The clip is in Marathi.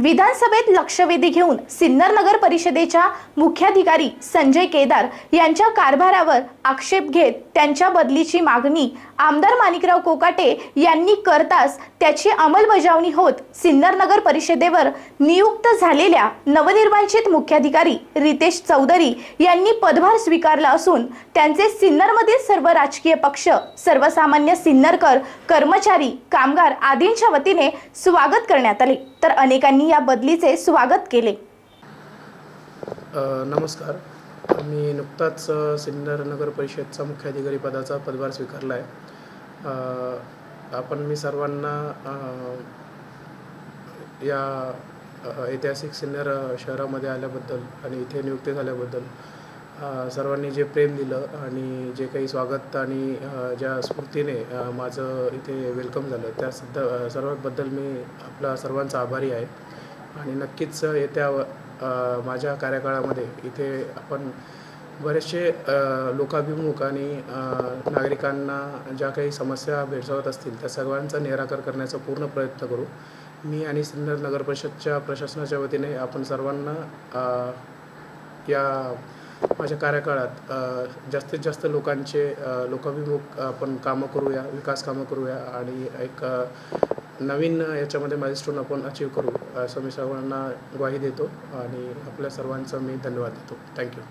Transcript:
विधानसभेत लक्षवेधी घेऊन सिन्नर नगर परिषदेच्या मुख्याधिकारी संजय केदार यांच्या कारभारावर आक्षेप घेत त्यांच्या बदलीची मागणी आमदार माणिकराव कोकाटे यांनी करताच त्याची अंमलबजावणी होत सिन्नर नगर परिषदेवर नियुक्त झालेल्या नवनिर्वाचित मुख्याधिकारी रितेश चौधरी यांनी पदभार स्वीकारला असून त्यांचे सिन्नरमधील सर्व राजकीय पक्ष सर्वसामान्य सिन्नरकर कर्मचारी कामगार आदींच्या वतीने स्वागत करण्यात आले. तर अनेकांनी या बदलीचे स्वागत केले. नमस्कार. मी नुकताच सिन्नर नगर परिषदचा मुख्याधिकारी पदाचा पदभार स्वीकारला आहे आपण मी सर्वांना या ऐतिहासिक सिन्नर शहरामध्ये आल्याबद्दल आणि इथे नियुक्ती झाल्याबद्दल सर्वांनी जे प्रेम दिलं आणि जे काही स्वागत आणि ज्या स्फूर्तीने माझं इथे वेलकम झालं त्या सुद्धा सर्वांबद्दल मी आपला सर्वांचा आभारी आहे. आणि नक्कीच येत्या माझ्या कार्यकाळामध्ये इथे आपण बरेचसे लोकाभिमुख आणि नागरिकांना ज्या काही समस्या भेडसावत असतील त्या सर्वांचा निराकार करण्याचा पूर्ण प्रयत्न करू. मी आणि सिन्नर नगर परिषदच्या प्रशासनाच्या वतीने आपण सर्वांना या माझ्या कार्यकाळात जास्तीत जास्त लोकांचे लोकाभिमुख आपण कामं करूया विकास कामं करूया आणि एक नवीन याच्यामध्ये माइलस्टोन आपण अचीव करू. असं मी सर्वांना ग्वाही देतो आणि आपल्या सर्वांचा मी धन्यवाद देतो. थँक्यू